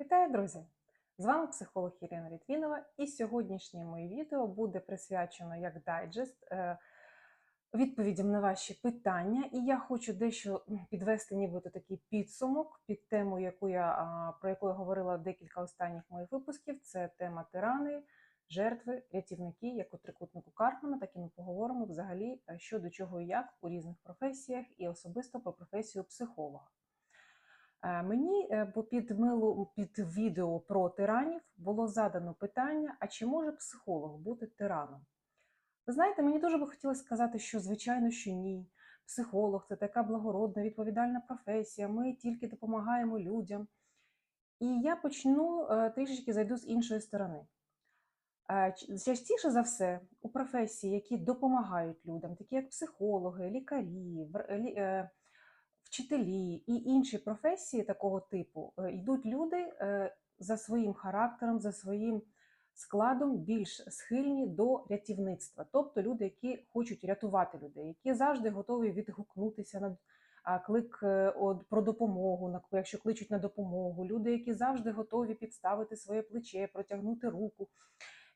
Вітаю, друзі! З вами психолог Ірина Рітвінова, і сьогоднішнє моє відео буде присвячено як дайджест е, відповідям на ваші питання. І я хочу дещо підвести нібито такий підсумок під тему, яку я, про яку я говорила декілька останніх моїх випусків. Це тема тирани, жертви, рятівники, як у трикутнику Карпмана. Так і ми поговоримо взагалі, е, що до чого і як у різних професіях, і особисто про професію психолога. Е, Мені е, бо під милу під відео про тиранів було задано питання: а чи може психолог бути тираном? Ви знаєте, мені дуже би хотілося сказати, що звичайно, що ні. Психолог це така благородна, відповідальна професія. Ми тільки допомагаємо людям. І я почну е, трішечки зайду з іншої сторони. Е, Частіше за все, у професії, які допомагають людям, такі як психологи, лікарі, е, вчителі і інші професії такого типу, е, йдуть люди е, за своїм характером, за своїм складом більш схильні до рятівництва, тобто люди, які хочуть рятувати людей, які завжди готові відгукнутися на клик е, про допомогу, якщо кличуть на допомогу, люди, які завжди готові підставити своє плече, протягнути руку.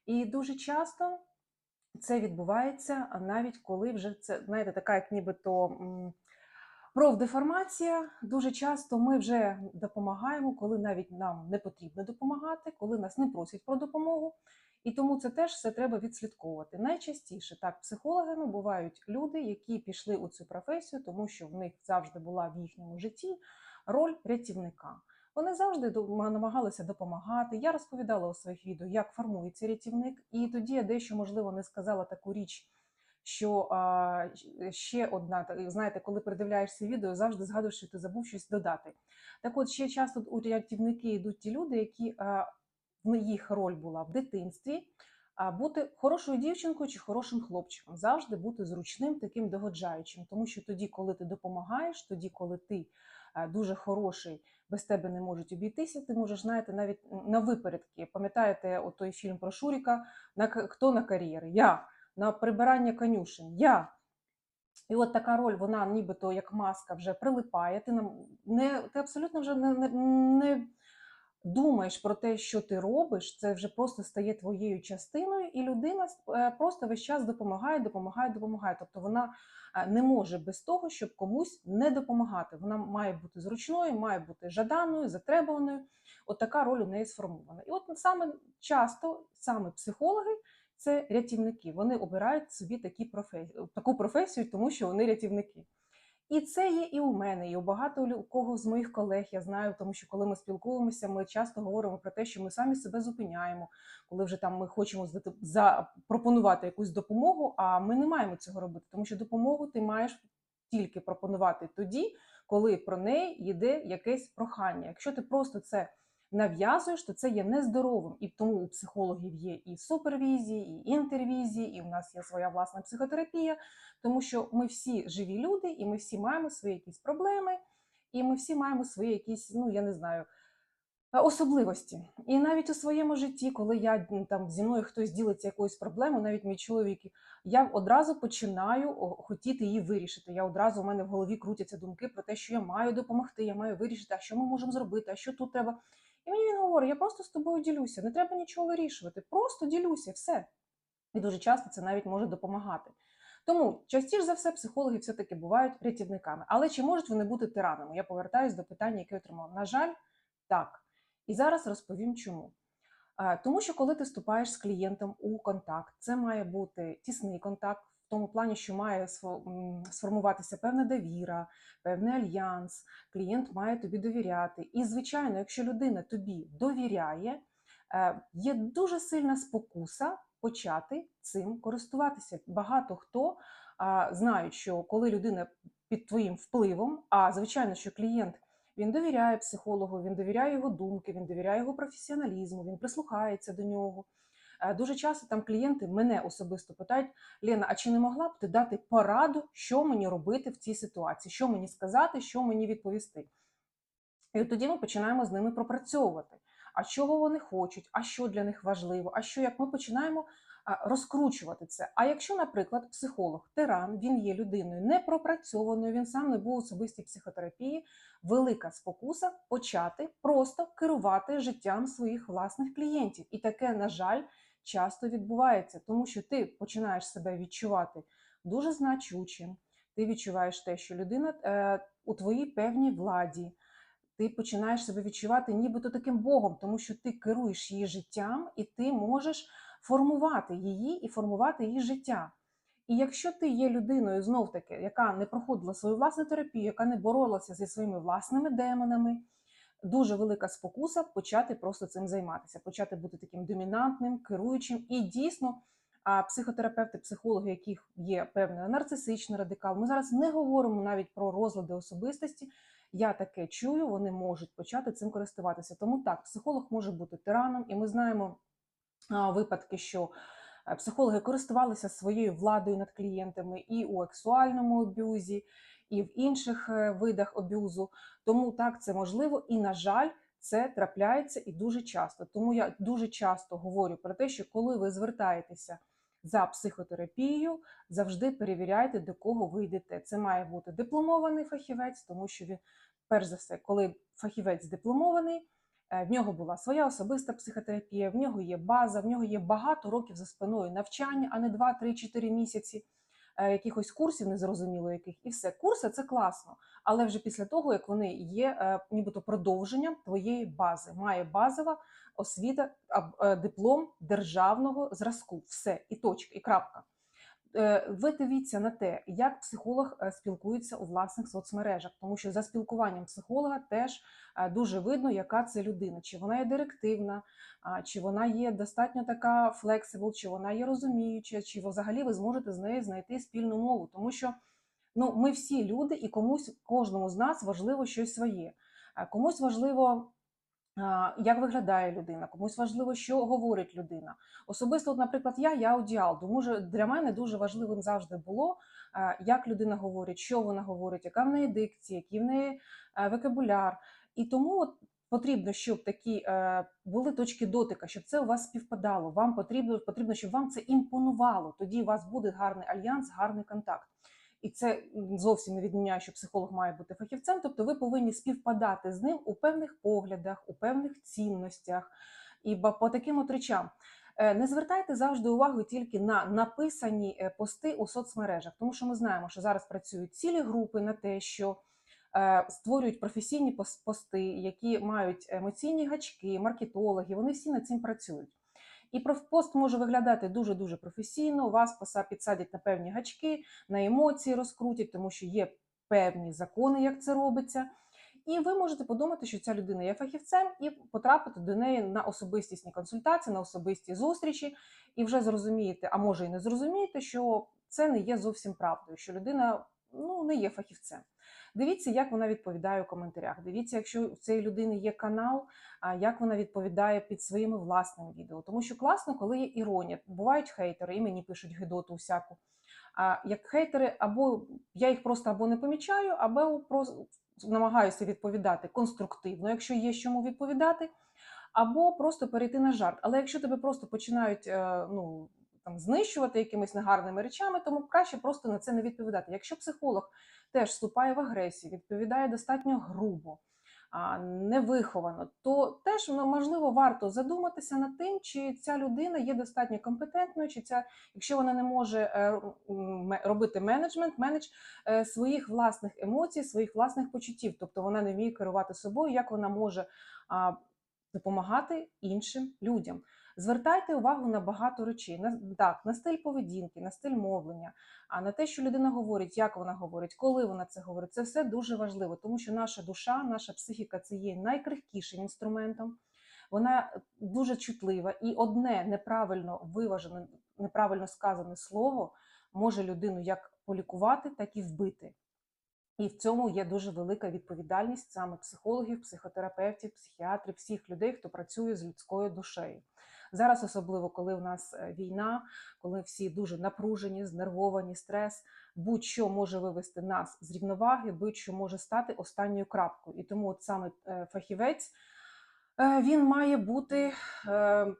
І дуже часто це відбувається а навіть коли вже це знаєте, така як нібито. Профдеформація дуже часто ми вже допомагаємо, коли навіть нам не потрібно допомагати, коли нас не просять про допомогу. І тому це теж все треба відслідковувати. Найчастіше так психологами бувають люди, які пішли у цю професію, тому що в них завжди була в їхньому житті роль рятівника. Вони завжди намагалися допомагати. Я розповідала у своїх відео, як формується рятівник, і тоді я дещо можливо не сказала таку річ що а, ще одна, знаєте, коли передивляєшся відео, завжди згадуєш, що ти забув щось додати. Так от ще часто у рятівники йдуть ті люди, які в їх роль була в дитинстві. А бути хорошою дівчинкою чи хорошим хлопчиком, завжди бути зручним, таким догоджаючим. Тому що тоді, коли ти допомагаєш, тоді, коли ти дуже хороший, без тебе не можуть обійтися, ти можеш, знаєте, навіть на випередки. Пам'ятаєте той фільм про Шуріка? На хто на кар'єри? Я на прибирання конюшень. Я. І от така роль, вона нібито як маска вже прилипає. Ти нам не ти абсолютно вже не, не, не думаєш про те, що ти робиш. Це вже просто стає твоєю частиною, і людина е, просто весь час допомагає, допомагає, допомагає. Тобто вона е, не може без того, щоб комусь не допомагати. Вона має бути зручною, має бути жаданою, затребуваною. От така роль у неї сформована. І от саме часто саме психологи це рятівники. Вони обирають собі такі професії, таку професію, тому що вони рятівники. І це є і у мене, і у багато лю- кого з моїх колег я знаю, тому що коли ми спілкуємося, ми часто говоримо про те, що ми самі себе зупиняємо, коли вже там ми хочемо запропонувати якусь допомогу, а ми не маємо цього робити, тому що допомогу ти маєш тільки пропонувати тоді, коли про неї йде якесь прохання. Якщо ти просто це нав'язуєш, то це є нездоровим. І тому у психологів є і супервізії, і інтервізії, і в нас є своя власна психотерапія, тому що ми всі живі люди, і ми всі маємо свої якісь проблеми, і ми всі маємо свої якісь, ну я не знаю. е, Особливості, і навіть у своєму житті, коли я там зі мною хтось ділиться якоюсь проблемою, навіть мій чоловік, я одразу починаю хотіти її вирішити. Я одразу у мене в голові крутяться думки про те, що я маю допомогти, я маю вирішити, а що ми можемо зробити, а що тут треба. І мені він говорить: я просто з тобою ділюся, не треба нічого вирішувати, просто ділюся, все. І дуже часто це навіть може допомагати. Тому частіше за все психологи все-таки бувають рятівниками. Але чи можуть вони бути тиранами? Я повертаюся до питання, яке я отримала. На жаль, так. І зараз розповім чому. Е, Тому що коли ти вступаєш з клієнтом у контакт, це має бути тісний контакт, тому плані, що має сформуватися певна довіра, певний альянс, клієнт має тобі довіряти. І, звичайно, якщо людина тобі довіряє, е, є дуже сильна спокуса почати цим користуватися. Багато хто знають, що коли людина під твоїм впливом, а звичайно, що клієнт він довіряє психологу, він довіряє його думки, він довіряє його професіоналізму, він прислухається до нього. Е, Дуже часто там клієнти мене особисто питають: Лена, а чи не могла б ти дати пораду, що мені робити в цій ситуації, що мені сказати, що мені відповісти? І от тоді ми починаємо з ними пропрацьовувати. А чого вони хочуть, а що для них важливо, а що як ми починаємо розкручувати це. А якщо, наприклад, психолог, тиран, він є людиною непропрацьованою, він сам не був особистій психотерапії, велика спокуса почати просто керувати життям своїх власних клієнтів. І таке, на жаль, часто відбувається, тому що ти починаєш себе відчувати дуже значучим. Ти відчуваєш те, що людина е, у твоїй певній владі. Ти починаєш себе відчувати нібито таким Богом, тому що ти керуєш її життям і ти можеш формувати її і формувати її життя. І якщо ти є людиною знов таки, яка не проходила свою власну терапію, яка не боролася зі своїми власними демонами, дуже велика спокуса почати просто цим займатися, почати бути таким домінантним, керуючим. І дійсно, психотерапевти, психологи, яких є певний нарцисичний радикал, ми зараз не говоримо навіть про розлади особистості. Я таке чую, вони можуть почати цим користуватися. Тому так, психолог може бути тираном, і ми знаємо випадки, що е, психологи користувалися своєю владою над клієнтами і у сексуальному аб'юзі, і в інших е, видах аб'юзу. Тому так це можливо, і на жаль, це трапляється і дуже часто. Тому я дуже часто говорю про те, що коли ви звертаєтеся за психотерапією, завжди перевіряйте, до кого ви йдете. Це має бути дипломований фахівець, тому що він, перш за все, коли фахівець дипломований. е, В нього була своя особиста психотерапія, в нього є база, в нього є багато років за спиною навчання, а не 2, 3, 4 місяці якихось курсів, незрозуміло яких, і все. Курси це класно, але вже після того, як вони є е, нібито продовженням твоєї бази. Має базова освіта, е, диплом державного зразку. Все, і точка, і крапка. Е, Ви дивіться на те, як психолог е, спілкується у власних соцмережах, тому що за спілкуванням психолога теж е, дуже видно, яка це людина, чи вона є директивна, чи вона є достатньо така флексибл, чи вона є розуміюча, чи взагалі ви зможете з нею знайти спільну мову, тому що ну, ми всі люди, і комусь кожному з нас важливо щось своє. Комусь важливо. Як виглядає людина, комусь важливо, що говорить людина. Особисто, от, наприклад, я, я аудіал, тому що для мене дуже важливим завжди було, як людина говорить, що вона говорить, яка в неї дикція, який в неї е, вокабуляр. І тому от потрібно, щоб такі е, були точки дотика, щоб це у вас співпадало. Вам потрібно, потрібно, щоб вам це імпонувало. Тоді у вас буде гарний альянс, гарний контакт. І це зовсім не відміняє, що психолог має бути фахівцем. Тобто ви повинні співпадати з ним у певних поглядах, у певних цінностях і по таким от речам. Е, Не звертайте завжди увагу тільки на написані е, пости у соцмережах, тому що ми знаємо, що зараз працюють цілі групи на те, що е, створюють професійні пости, які мають емоційні гачки, маркетологи. Вони всі над цим працюють. І проф- пост може виглядати дуже дуже професійно. Вас підсадять на певні гачки, на емоції розкрутять, тому що є певні закони, як це робиться. І ви можете подумати, що ця людина є фахівцем, і потрапити до неї на особистісні консультації, на особисті зустрічі, і вже зрозумієте, а може і не зрозумієте, що це не є зовсім правдою, що людина ну, не є фахівцем. Дивіться, як вона відповідає у коментарях. Дивіться, якщо в цієї людини є канал, як вона відповідає під своїми власними відео. Тому що класно, коли є іронія. Бувають хейтери, і мені пишуть гидоту всяку. А як хейтери, або я їх просто або не помічаю, або просто намагаюся відповідати конструктивно, якщо є чому відповідати, або просто перейти на жарт. Але якщо тебе просто починають е, ну, там, знищувати якимись негарними речами, тому краще просто на це не відповідати. Якщо психолог теж вступає в агресію, відповідає достатньо грубо, невиховано, то теж ну, можливо варто задуматися над тим, чи ця людина є достатньо компетентною, чи ця, якщо вона не може е, робити менеджмент, менедж е, своїх власних емоцій, своїх власних почуттів, тобто вона не вміє керувати собою, як вона може допомагати іншим людям. Звертайте увагу на багато речей, на так, на стиль поведінки, на стиль мовлення, а на те, що людина говорить, як вона говорить, коли вона це говорить. Це все дуже важливо, тому що наша душа, наша психіка це є найкрихкішим інструментом. Вона дуже чутлива, і одне неправильно виважене, неправильно сказане слово може людину як полікувати, так і вбити. І в цьому є дуже велика відповідальність саме психологів, психотерапевтів, психіатрів, всіх людей, хто працює з людською душею. Зараз, особливо коли в нас е, війна, коли всі дуже напружені, знервовані, стрес, будь-що може вивести нас з рівноваги, будь-що може стати останньою крапкою. І тому от саме е, фахівець Е, Він має бути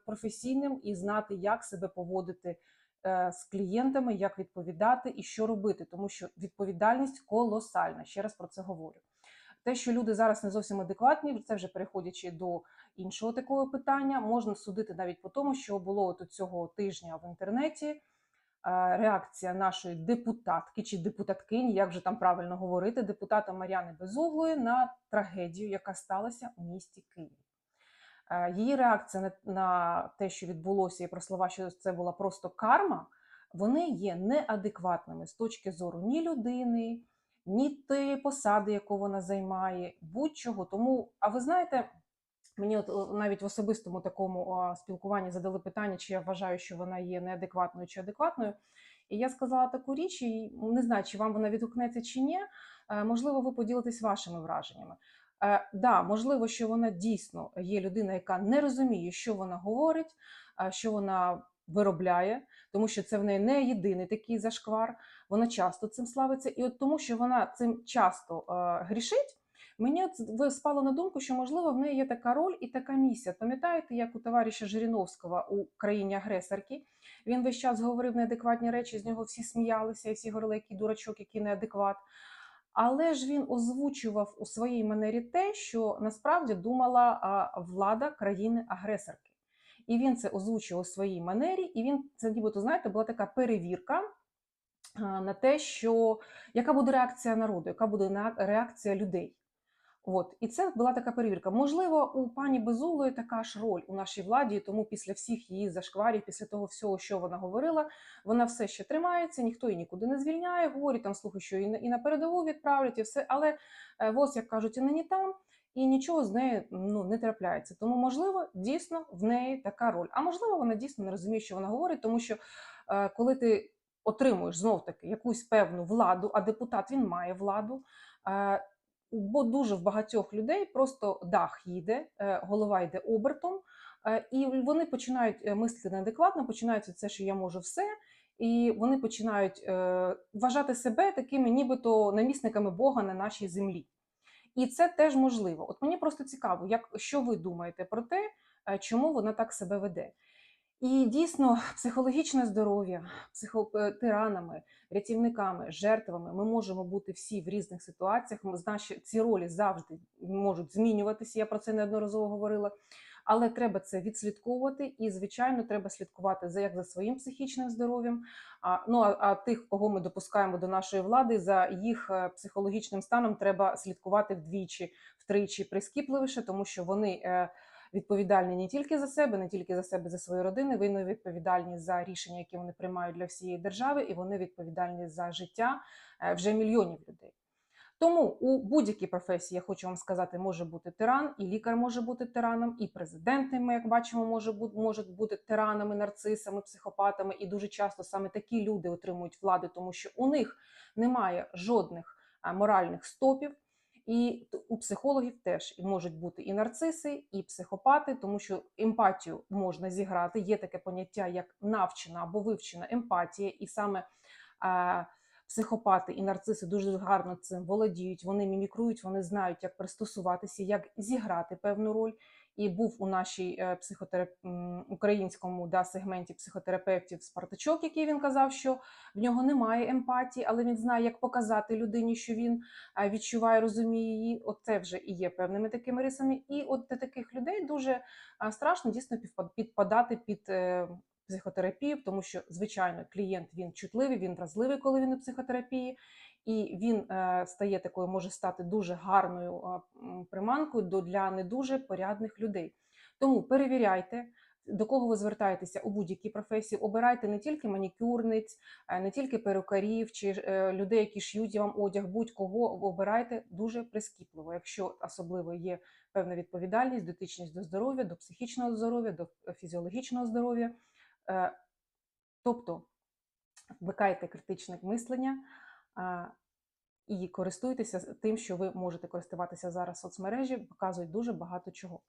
професійним і знати, як себе поводити з клієнтами, як відповідати і що робити, тому що відповідальність колосальна. Ще раз про це говорю. Те, що люди зараз не зовсім адекватні, це вже переходячи до іншого такого питання, можна судити навіть по тому, що було от цього тижня в інтернеті. е, Реакція нашої депутатки чи депутаткині, як вже там правильно говорити, депутата Мар'яни Безуглої на трагедію, яка сталася у місті Києві. Е, Її реакція на те, що відбулося, і про слова, що це була просто карма, вони є неадекватними з точки зору ні людини, ні тієї посади, яку вона займає, будь-чого. Тому, а ви знаєте, мені от навіть в особистому такому спілкуванні задали питання, чи я вважаю, що вона є неадекватною чи адекватною. І я сказала таку річ, і не знаю, чи вам вона відгукнеться чи ні. Е, Можливо, ви поділитесь вашими враженнями. Е, да, можливо, що вона дійсно є людина, яка не розуміє, що вона говорить, що вона виробляє, тому що це в неї не єдиний такий зашквар. Вона часто цим славиться, і от тому, що вона цим часто е, грішить. Мені спало на думку, що можливо в неї є така роль і така місія. Пам'ятаєте, як у товариша Жириновського у країні агресорки? Він весь час говорив неадекватні речі, з нього всі сміялися, і всі говорили, який дурачок, який неадекват. Але ж він озвучував у своїй манері те, що насправді думала влада країни-агресорки. І він це озвучував у своїй манері, і він це нібито, знаєте, була така перевірка на те, що яка буде реакція народу, яка буде реакція людей. От і це була така перевірка. Можливо, у пані Безулої така ж роль у нашій владі, тому після всіх її зашкварів, після того всього, що вона говорила, вона все ще тримається, ніхто її нікуди не звільняє. Говорить там слухай, що і на, передову відправлять, і все. Але е, воз, як кажуть, і нині там, і нічого з нею ну не трапляється. Тому, можливо, дійсно в неї така роль. А можливо, вона дійсно не розуміє, що вона говорить, тому що е, коли ти отримуєш знов таки якусь певну владу, а депутат він має владу. е, бо дуже в багатьох людей просто дах їде, е, голова йде обертом, е, і вони починають е, мислити неадекватно, починають це, що я можу все, і вони починають вважати себе такими, нібито намісниками Бога на нашій землі. І це теж можливо. От мені просто цікаво, як що ви думаєте про те, чому вона так себе веде. І дійсно, психологічне здоров'я, психо... е, рятівниками, жертвами ми можемо бути всі в різних ситуаціях. Ми знаємо, ці ролі завжди можуть змінюватися. Я про це неодноразово говорила. Але треба це відслідковувати, і звичайно, треба слідкувати за як за своїм психічним здоров'ям. А ну а, а тих, кого ми допускаємо до нашої влади, за їх е, психологічним станом треба слідкувати вдвічі, втричі прискіпливіше, тому що вони. е, відповідальні не тільки за себе, не тільки за себе, за свої родини. Вони відповідальні за рішення, які вони приймають для всієї держави, і вони відповідальні за життя е, вже мільйонів людей. Тому у будь-якій професії я хочу вам сказати, може бути тиран, і лікар може бути тираном, і президенти, ми, як бачимо, може бути, можуть бути тиранами, нарцисами, психопатами. І дуже часто саме такі люди отримують влади, тому що у них немає жодних е, моральних стопів. І у психологів теж можуть бути і нарциси, і психопати, тому що емпатію можна зіграти. Є таке поняття як навчена або вивчена емпатія, і саме е, психопати і нарциси дуже гарно цим володіють. Вони мімікрують, вони знають, як пристосуватися, як зіграти певну роль. І був у нашій е, психотерап... українському да, сегменті психотерапевтів Спартачок, який він казав, що в нього немає емпатії, але він знає, як показати людині, що він е, відчуває, розуміє її. От це вже і є певними такими рисами. І от для таких людей дуже е, страшно дійсно підпадати під психотерапію, тому що, звичайно, клієнт він чутливий, він вразливий, коли він у психотерапії. І він е, стає такою, може стати дуже гарною приманкою для не дуже порядних людей. Тому перевіряйте, до кого ви звертаєтеся у будь-якій професії. Обирайте не тільки манікюрниць, е, не тільки перукарів чи е, людей, які шиють вам одяг, будь-кого обирайте дуже прискіпливо, якщо особливо є певна відповідальність, дотичність до здоров'я, до психічного здоров'я, до фізіологічного здоров'я. Тобто вмикайте критичне мислення і користуйтеся тим, що ви можете користуватися зараз соцмережі, показують дуже багато чого.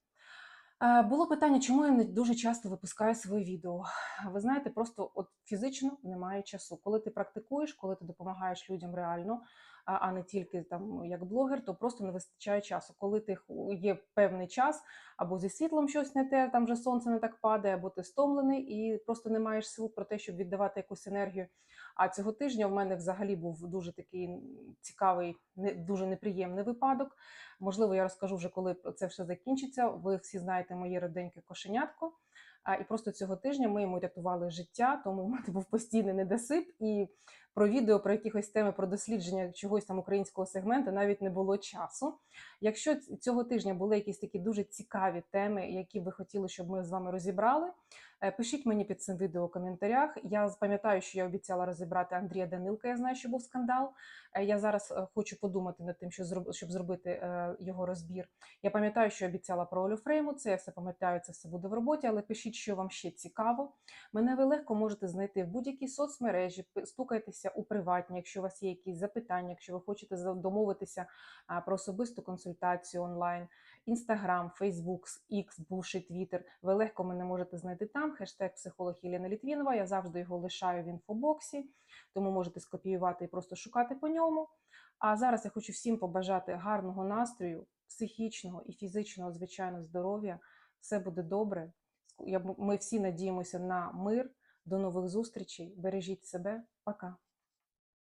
Е, Було питання, чому я не дуже часто випускаю свої відео. Ви знаєте, просто от фізично немає часу. Коли ти практикуєш, коли ти допомагаєш людям реально, а не тільки там як блогер, то просто не вистачає часу. Коли ти є певний час, або зі світлом щось не те, там вже сонце не так падає, або ти стомлений і просто не маєш сил про те, щоб віддавати якусь енергію. А цього тижня в мене взагалі був дуже такий цікавий, не дуже неприємний випадок. Можливо, я розкажу вже, коли це все закінчиться. Ви всі знаєте моє роденьке кошенятко. А, і просто цього тижня ми йому рятували життя, тому в мене був постійний недосип. І про відео, про якихось теми, про дослідження чогось там українського сегменту навіть не було часу. Якщо цього тижня були якісь такі дуже цікаві теми, які ви хотіли, щоб ми з вами розібрали, е, пишіть мені під цим відео у коментарях. Я пам'ятаю, що я обіцяла розібрати Андрія Данилка. Я знаю, що був скандал. Е, Я зараз е, хочу подумати над тим, що щоб зробити його розбір. Я пам'ятаю, що обіцяла про Олю Фрейму. Це я все пам'ятаю, це все буде в роботі, але пишіть, що вам ще цікаво. Мене ви легко можете знайти в будь-якій соцмережі. Пи- Стукайтеся у приватні, якщо у вас є якісь запитання, якщо ви хочете домовитися про особисту консультацію онлайн. Інстаграм, Фейсбук, X, бувший Твіттер. Ви легко мене можете знайти там. Хештег психолог Єлена Літвінова. Я завжди його лишаю в інфобоксі, тому можете скопіювати і просто шукати по ньому. А зараз я хочу всім побажати гарного настрою, психічного і фізичного, звичайно, здоров'я. Все буде добре. Ми всі надіємося на мир. До нових зустрічей. Бережіть себе. Пока.